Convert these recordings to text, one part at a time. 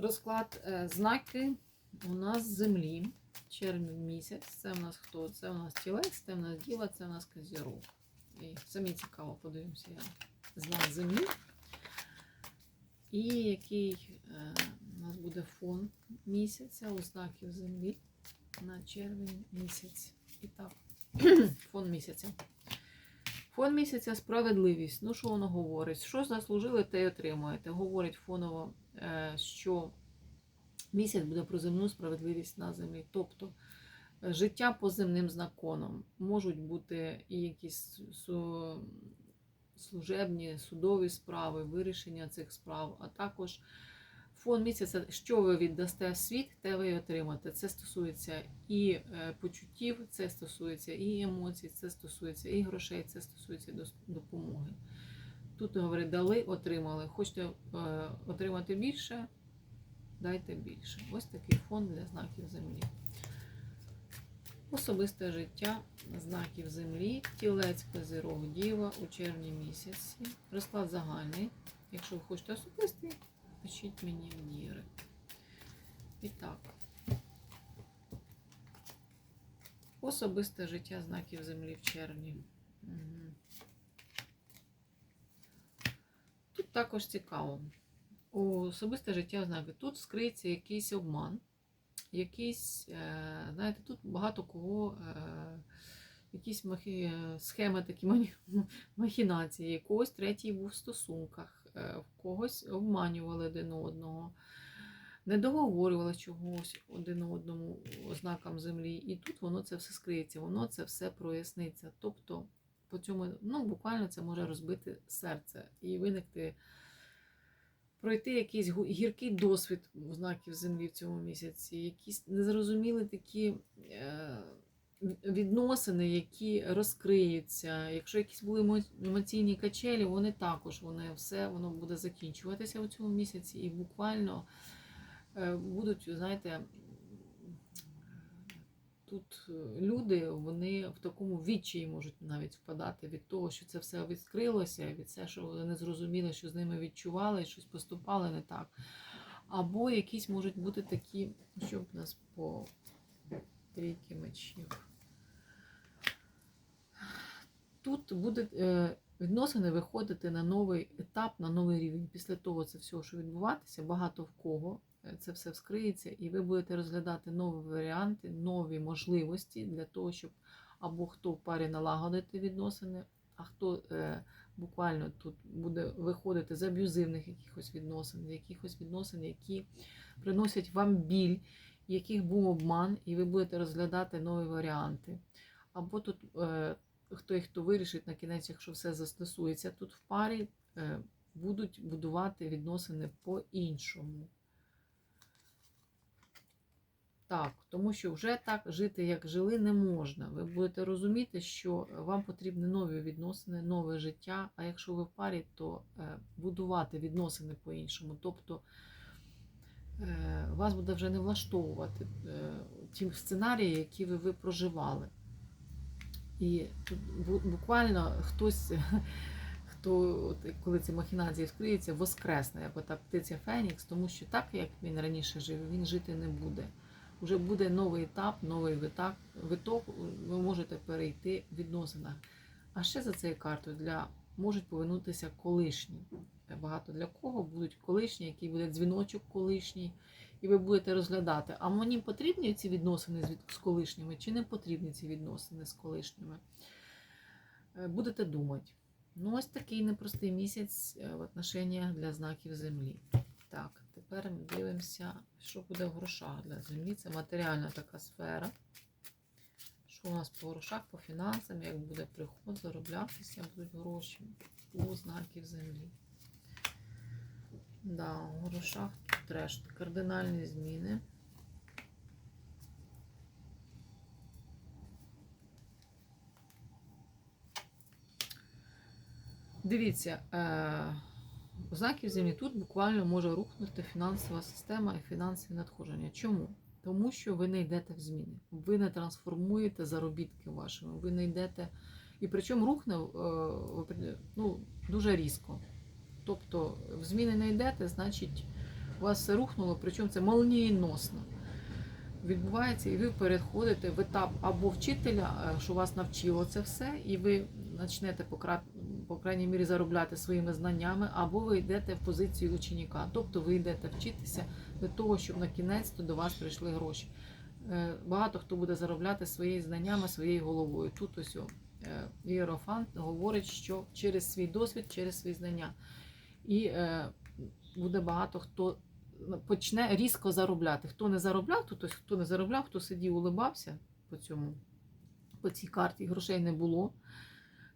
Розклад е, знаки у нас землі. Червень місяць. Це у нас хто? Це у нас тілець, це у нас діва, це у нас козірог. І самі цікаво, подивимося я знак землі. І який е, у нас буде фон місяця у знаків землі на червень місяць. І так, фон місяця. Фон місяця справедливість. Ну, що воно говорить? Що заслужили, те й отримуєте. Говорить фоново, що місяць буде про земну справедливість на землі. Тобто е, життя по земним законам. Можуть бути і якісь служебні, судові справи, вирішення цих справ, а також фон місяця, що ви віддасте світ, те ви отримаєте. Це стосується і е, почуттів, це стосується і емоцій, це стосується і грошей, це стосується допомоги. Тут говорить, дали, отримали. Хочете е, отримати більше, дайте більше. Ось такий фон для знаків землі. Особисте життя знаків землі, тілець козирог діва у червні місяці. Розклад загальний. Якщо ви хочете особистий, пишіть мені в дірект. І так. Особисте життя знаків землі в червні. Мгм. Тут також цікаво. У особисте життя знаки. Тут скриється якийсь обман, якийсь, е, знаєте, тут багато кого, е, якісь махи, е, схеми, такі махінації, якогось третій був в стосунках, в когось обманювали один одного, не договорювали чогось один одному ознакам землі. І тут воно це все скриється, воно це все проясниться. Тобто, по цьому, ну, буквально це може розбити серце і виникти пройти якийсь гіркий досвід у знаків землі в цьому місяці, якісь незрозумілі такі е, відносини, які розкриються. Якщо якісь були емоційні качелі, вони також вони все воно буде закінчуватися у цьому місяці, і буквально е, будуть, знаєте. Тут е, люди вони в такому відчаї можуть навіть впадати від того, що це все відкрилося, від все, що вони не зрозуміли, що з ними відчували, щось поступали не так. Або якісь можуть бути такі, що в нас по трійки мечів. Тут буде е, відносини виходити на новий етап, на новий рівень. Після того це все, що відбуватися, багато в кого це все вскриється, і ви будете розглядати нові варіанти, нові можливості для того, щоб або хто в парі налагодити відносини, а хто е, буквально тут буде виходити з аб'юзивних якихось відносин, з якихось відносин, які приносять вам біль, яких був обман, і ви будете розглядати нові варіанти. Або тут е, хто хто вирішить на кінець, якщо все застосується тут в парі, е, будуть будувати відносини по-іншому. Так, тому що вже так жити, як жили, не можна. Ви будете розуміти, що вам потрібні нові відносини, нове життя. А якщо ви в парі, то е, будувати відносини по-іншому. Тобто е, вас буде вже не влаштовувати е, ті сценарії, які ви, ви проживали. І тут буквально хтось, хто, коли ці махінації вскриються, воскресне, як ота птиця Фенікс, тому що так, як він раніше жив, він жити не буде. Уже буде новий етап, новий виток, виток, ви можете перейти в відносинах. А ще за цією картою для, можуть повернутися колишні. Багато для кого будуть колишні, який буде дзвіночок колишній, і ви будете розглядати, а мені потрібні ці відносини з, колишніми, чи не потрібні ці відносини з колишніми. Е, Будете думати. Ну, ось такий непростий місяць е, в отношеннях для знаків землі. Так, тепер ми дивимося, що буде в грошах для землі. Це матеріальна така сфера. Що у нас по грошах, по фінансам, як буде приход, зароблятися, будуть гроші у знаків землі. Да, у грошах треш, кардинальні зміни. Дивіться, е, у знаків землі тут буквально може рухнути фінансова система і фінансові надходження. Чому? Тому що ви не йдете в зміни, ви не трансформуєте заробітки вашими, ви не йдете. І причому рухне е, ну, дуже різко. Тобто в зміни не йдете, значить У вас все рухнуло, причому це молнієносно відбувається, і ви переходите в етап або вчителя, е, що вас навчило це все, і ви почнете по, крайній мірі заробляти своїми знаннями, або ви йдете в позицію ученика, тобто ви йдете вчитися для того, щоб на кінець до вас прийшли гроші. Е, Багато хто буде заробляти своїми знаннями, своєю головою. Тут ось е, говорить, що через свій досвід, через свої знання. І буде багато хто почне різко заробляти. Хто не заробляв, то тобто, хто не заробляв, хто сидів, улибався по цьому, по цій карті, грошей не було.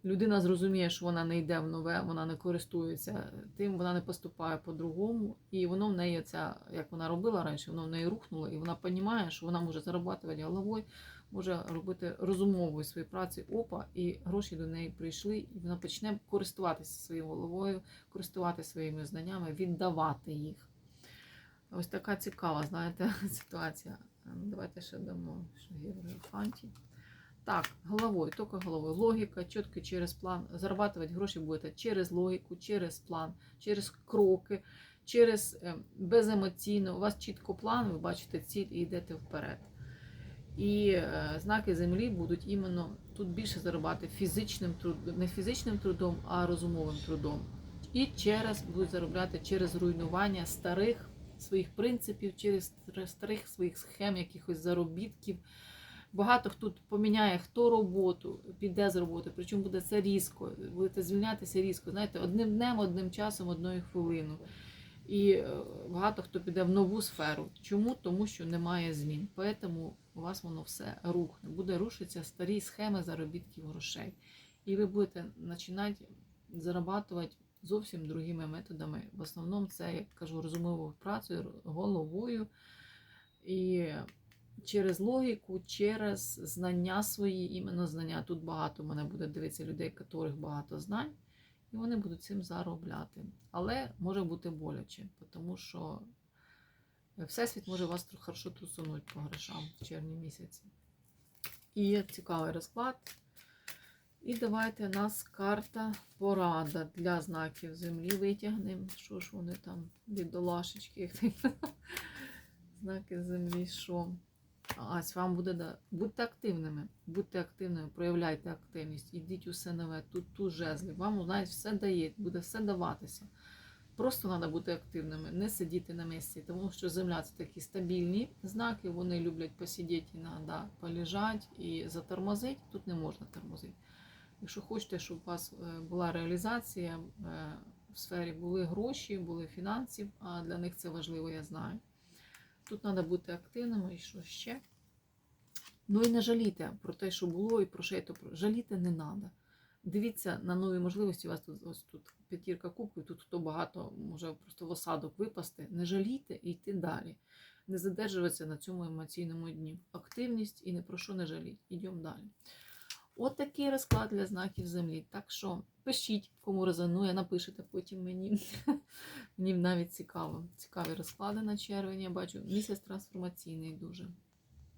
Людина зрозуміє, що вона не йде в нове, вона не користується тим, вона не поступає по-другому, і воно в неї ця, як вона робила раніше, воно в неї рухнуло, і вона розуміє, що вона може зарабатувати головою, може робити розумовою свої праці опа, і гроші до неї прийшли, і вона почне користуватися своєю головою, користуватися своїми знаннями, віддавати їх. Ось така цікава, знаєте, ситуація. Ну, Давайте ще дамо Єврофанті. Так, головою, тільки головою. Логіка, чітко через план. Зарабатувати гроші будете через логіку, через план, через кроки, через е, беземоційно. У вас чітко план, ви бачите ціль і йдете вперед. І е, знаки землі будуть іменно тут більше заробляти фізичним трудом, не фізичним трудом, а розумовим трудом. І через будуть заробляти через руйнування старих своїх принципів, через старих своїх схем, якихось заробітків. Багато хто поміняє хто роботу, піде з роботи, причому буде це різко. Будете звільнятися різко. Знаєте, одним днем, одним часом, одною хвилину. І е, багато хто піде в нову сферу. Чому? Тому що немає змін. Тому у вас воно все рухне. Буде рушитися старі схеми заробітків грошей. І ви будете починати зарабатувати зовсім другими методами. В основному це, як кажу, розумовою працею, головою і через логіку, через знання свої, іменно знання. Тут багато в мене буде дивитися людей, яких багато знань, і вони будуть цим заробляти. Але може бути боляче, тому що Всесвіт може вас хорошо трусунути по грошам в червні місяці. І цікавий розклад. І давайте у нас карта порада для знаків землі витягнемо. Що ж вони там, бідолашечки. Знаки землі, що? Ась, вам буде. Будьте активними, будьте активними, проявляйте активність, ідіть усе нове, тут ту жезлі. Вам знаєте, все дає, буде все даватися. Просто треба бути активними, не сидіти на місці, тому що земля це такі стабільні знаки, вони люблять посидіти, іноді полежати і затормозити. Тут не можна тормозити. Якщо хочете, щоб у вас е, була реалізація е, в сфері були гроші, були фінансів, а для них це важливо, я знаю. Тут треба бути активними і що ще. Ну і не жалійте про те, що було, і про що жаліти не треба. Дивіться на нові можливості. У вас тут ось тут п'ятірка кубків, тут хто багато може просто в осадок випасти. Не жалійте і йти далі. Не задержуватися на цьому емоційному дні. Активність і не про що не жаліть. Ідемо далі. От такий розклад для знаків землі. Так що пишіть, кому резонує, напишете потім мені. Мені навіть цікаво. Цікаві розклади на червень. Я бачу місяць трансформаційний дуже.